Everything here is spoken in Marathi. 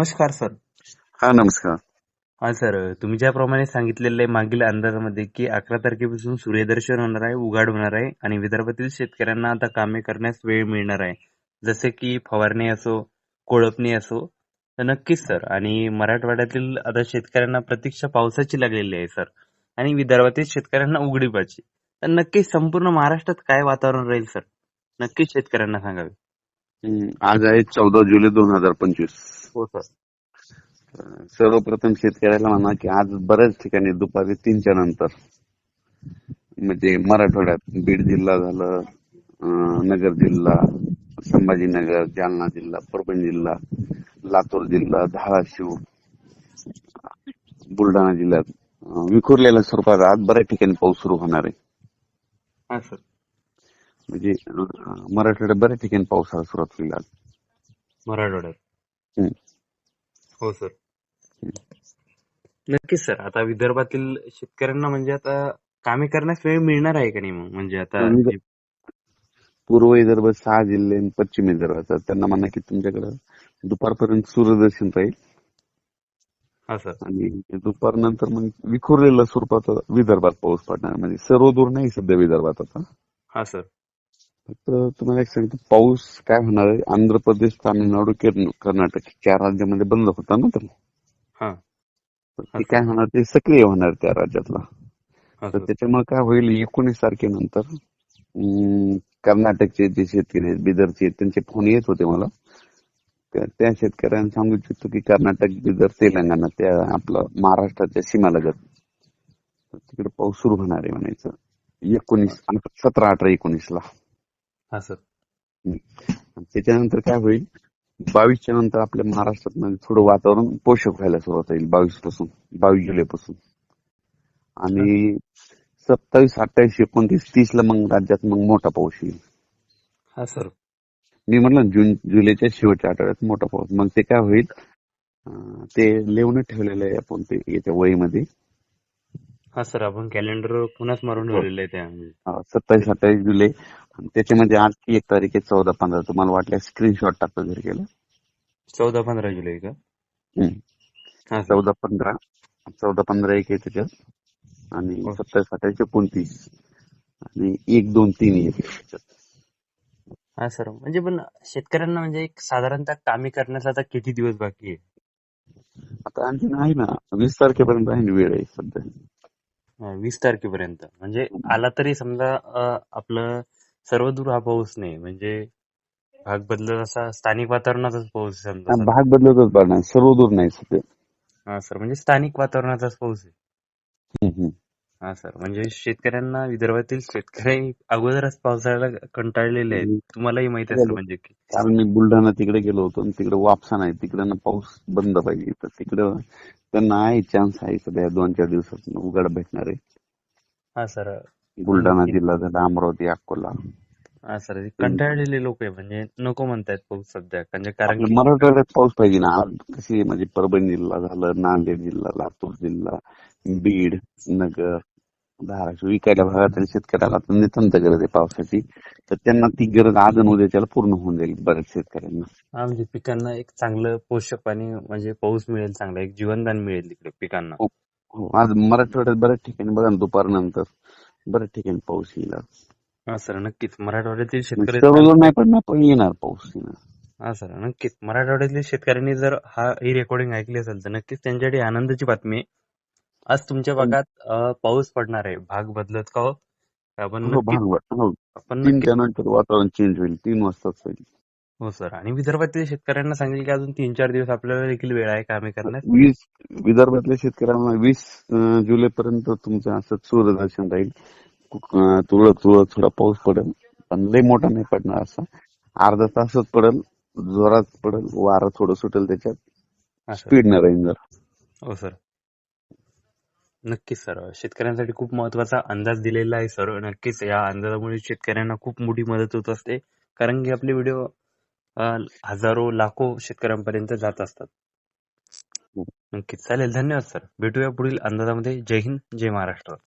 नमस्कार सर. हा नमस्कार. हा सर तुम्ही ज्याप्रमाणे सांगितलेलं आहे मागील अंदाजामध्ये की अकरा तारखेपासून सूर्यदर्शन होणार आहे उघाड होणार आहे आणि विदर्भातील शेतकऱ्यांना आता कामे करण्यास वेळ मिळणार आहे. जसे की फवारणी असो कोळपणी असो तर नक्कीच सर. आणि मराठवाड्यातील आता शेतकऱ्यांना प्रतीक्षा पावसाची लागलेली आहे सर. आणि विदर्भातील शेतकऱ्यांना उघडीपाची. तर नक्कीच संपूर्ण महाराष्ट्रात काय वातावरण राहील सर? नक्कीच शेतकऱ्यांना सांगावे. आज आहे चौदा जुलै दोन हजार पंचवीस. हो सर सर्वप्रथम शेतकऱ्याला म्हणा की आज बऱ्याच ठिकाणी दुपारी तीनच्या नंतर म्हणजे मराठवाड्यात बीड जिल्हा झालं नगर जिल्हा संभाजीनगर जालना जिल्हा परभणी जिल्हा लातूर जिल्हा धाराशिव बुलढाणा जिल्ह्यात विखुरलेल्या स्वरूपात आज बऱ्याच ठिकाणी पाऊस सुरू होणार आहे. हा सर. म्हणजे मराठवाड्यात बऱ्याच ठिकाणी पावसाला सुरुवात होईल आज. मराठवाड्यात. हो सर. नक्कीच सर. आता विदर्भातील शेतकऱ्यांना म्हणजे आता कामे करण्यास वेळ मिळणार आहे का नाही मग? म्हणजे आता पूर्व विदर्भ सहा जिल्हे आणि पश्चिम विदर्भाचा त्यांना म्हणा की तुमच्याकडे दुपारपर्यंत सूर्यदर्शन राहील. हा सर. आणि दुपारनंतर मग विखुरलेल्या स्वरूपात विदर्भात पाऊस पडणार. म्हणजे सर्व दूर नाही सध्या विदर्भात आता. हा सर. फक्त तुम्हाला एक सांगतो पाऊस काय होणार आहे? आंध्र प्रदेश तामिळनाडू केर- कर्नाटक चार राज्यामध्ये बंद होता ना तर हा. ते काय होणार ते सक्रिय होणार त्या राज्यातला. तर त्याच्यामुळे काय होईल एकोणीस तारखेनंतर कर्नाटकचे जे शेतकरी आहेत बिदरचे त्यांचे फोन येत होते मला. त्या शेतकऱ्यांना सांगू इच्छितो की कर्नाटक बिदर तेलंगणा त्या आपलं महाराष्ट्राच्या सीमालगत. तर तिकडे पाऊस सुरू होणार आहे म्हणायचं. एकोणीस सतरा अठरा एकोणीस ला हा सर. त्याच्यानंतर काय होईल? बावीसच्या नंतर आपल्या महाराष्ट्रात म्हणजे थोडं वातावरण पोषक व्हायला सुरुवात होईल बावीसपासून बावीस जुलै पासून आणि सत्तावीस अठ्ठावीस एकोणतीस तीस ला मग राज्यात मग मोठा पाऊस येईल. हा सर. मी म्हटलं जून जुलैच्या शेवटच्या आठवड्यात मोठा पाऊस. मग ते काय होईल? ते लिहून ठेवलेलं आहे आपण ते याच्या वहीमध्ये. हा सर आपण कॅलेंडर पुन्हाच मारून हो. ठेवलेलं आहे त्या. सत्तावीस अठ्ठावीस जुलै. आणि त्याच्यामध्ये आजची एक तारीख आहे चौदा पंधरा. तुम्हाला वाटलं स्क्रीनशॉट टाकतो जर केलं. चौदा पंधरा जुलै का. हा चौदा पंधरा. चौदा पंधरा एक आहे त्याच्यात. आणि हो. सत्तावीस अठ्ठावीस एकोणतीस. आणि एक दोन तीन एक. हा सर. म्हणजे पण शेतकऱ्यांना म्हणजे एक साधारणतः कामे करण्याचा आता किती दिवस बाकी आहे? आता आणखी आहे ना वीस तारखेपर्यंत आहे वेळ आहे सध्या. वीस तारखेपर्यंत. म्हणजे आला तरी समजा आपलं सर्वदूर हा पाऊस नाही. म्हणजे भाग बदलत असा स्थानिक वातावरणाचाच पाऊस आहे समजा. भाग बदलतच पडणार. सर्व दूर नाही सध्या. हा सर. म्हणजे स्थानिक वातावरणाचाच पाऊस आहे. हा सर. म्हणजे शेतकऱ्यांना विदर्भातील शेतकरी अगोदरच पावसाळ्याला कंटाळलेले आहेत. तुम्हालाही माहीत असेल म्हणजे की कारण मी बुलढाणा तिकडे गेलो होतो आणि तिकडे वापसा नाही तिकडे ना पाऊस बंद पाहिजे. तर तिकडं त्यांना आहे चान्स आहे. सध्या दोन चार दिवसात उघड भेटणार आहे. हा सर. बुलढाणा जिल्हा झाला अमरावती अकोला. हा सर. कंटाळलेले लोक आहे म्हणजे नको म्हणतायत पाऊस सध्या. म्हणजे कारण मराठवाड्यात पाऊस पाहिजे ना. कशी म्हणजे परभणी जिल्हा झालं नांदेड जिल्हा लातूर जिल्हा बीड नगर धाराशिव इकडल्या भागातील शेतकऱ्याला आता नितांत गरज आहे पावसाची. तर त्यांना ती गरज आज उद्याच्याला पूर्ण होऊन जाईल बऱ्याच शेतकऱ्यांना. हा म्हणजे पिकांना एक चांगलं पोषक पाणी म्हणजे पाऊस मिळेल चांगलं एक जीवनदान मिळेल तिकडे पिकांना. हो आज मराठवाड्यात बऱ्याच ठिकाणी बघा दुपारनंतर बऱ्याच ठिकाणी पाऊस येईल. हा सर नक्कीच. मराठवाड्यातील शेतकरी नाही पण येणार पाऊस येणार. हा सर नक्कीच. मराठवाड्यातील शेतकऱ्यांनी जर हा ही रेकॉर्डिंग ऐकली असेल तर नक्कीच त्यांच्यासाठी आनंदाची बातमी आहे. आज तुमच्या भागात पाऊस पडणार आहे. भाग बदलत का हो? आपण हो भांगवत हो. आपण तीन नक्कीच नंतर वातावरण चेंज होईल. तीन वाजताच होईल. हो सर. आणि विदर्भातील शेतकऱ्यांना सांगेल की अजून तीन चार दिवस आपल्याला देखील वेळ आहे कामे करण्यास. वीस विदर्भातल्या शेतकऱ्यांना वीस जुलै पर्यंत तुमचं असं सूर्यदर्शन राहील. अं, तुरळक तुरळक थोडा पाऊस पडेल. पण लय मोठा नाही पडणार असा. अर्धा तासच पडेल. जोरात पडेल. वारं थोडं सुटेल त्याच्यात. हा सर स्पीड न राहील जरा. हो सर. नक्कीच सर. शेतकऱ्यांसाठी खूप महत्त्वाचा अंदाज दिलेला आहे सर. नक्कीच या अंदाजामुळे शेतकऱ्यांना खूप मोठी मदत होत असते. कारण की आपले व्हिडिओ हजारो लाखो शेतकऱ्यांपर्यंत जात असतात. नक्कीच. चालेल. धन्यवाद सर. भेटूया पुढील अंदाजामध्ये. जय हिंद जय महाराष्ट्र.